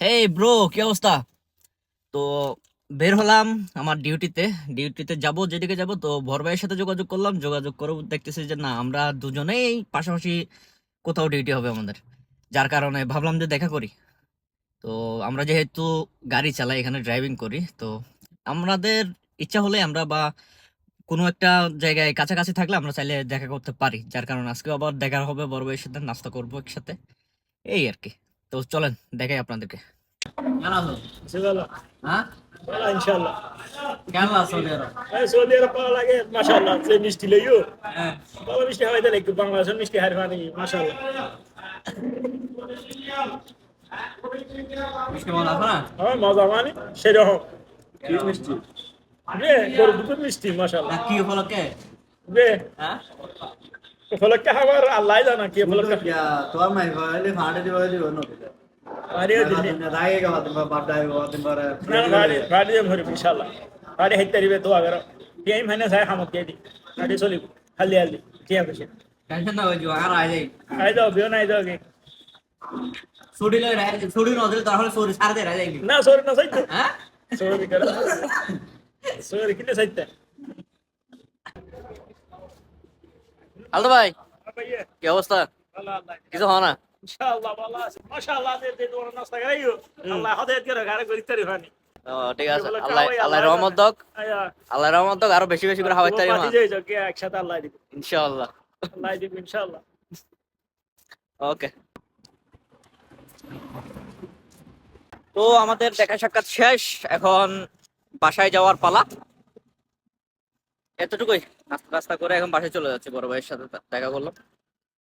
Hey bro কি অবস্থা? তো বের হলাম আমার ডিউটিতে। ডিউটিতে যাব যেদিকে যাব তো ভোর ভাইয়ের সাথে যোগাযোগ করলাম। যোগাযোগ করে দেখতেছি যে না আমরা দুজনেই পাশাপাশি কোথাও ডিউটি হবে আমাদের। যার কারণে ভাবলাম যে দেখা করি। তো আমরা যেহেতু গাড়ি চালাই এখানে ড্রাইভিং করি তো আমাদের ইচ্ছা হলে আমরা বা কোনো একটা জায়গায় কাছাকাছি থাকলে আমরা চাইলে দেখা করতে পারি। যার কারণে আজকে আবার দেখা হবে বড় ভাইয়ের সাথে নাস্তা করব একসাথে। এই আর কি। তো চলেন দেখাই আপনাদেরকে। হ্যাঁ? হ্যাঁ। হ্যাঁ মানে সেরকম। মিষ্টি? রে গরু দুটো মিষ্টি মাশাআল্লাহ। কি উপলক্ষে রে হ্যাঁ? উপলক্ষে আমার আল্লাহ জানা কি উপলক্ষে তোমার মাই ভাইলে ফাড়ে দিবা দিবা নো আরে দিনে রায়ে গাওয়া দিবা বাড়াই গাওয়া দিবা না গাড়ি গাড়ি দে ভরি ইনশাআল্লাহ। গাড়ি হাইতে দিবে দোয়া করো। এই মাইনে সাহেব হামত দিয়ে দি। চলি খালি খালি ঠিক না হইজো আর আই যাই নাই দাও কে ছুটি লই রাই ছুটি নদরে তাহলে সরি সার দে না সরি না সাইতে হ্যাঁ? সরি ভাই কি অবস্থা? আল্লাহ কিছু হয় না? ঠিক আছে। রহমত দক। আল্লাহ রহমত দক আরও বেশি বেশি করে হাওয়াই তারি একসাথে আল্লাহ দিব। ইনশাআল্লাহ। আল্লাহ দিব ইনশাআল্লাহ। ওকে। তো আমাদের দেখা সাক্ষাৎ শেষ। এখন বাসায় যাওয়ার পালা। এতটুকুই। নাস্তা টাস্তা করে এখন বাসায় চলে যাচ্ছে বড় ভাইয়ের সাথে দেখা করলাম।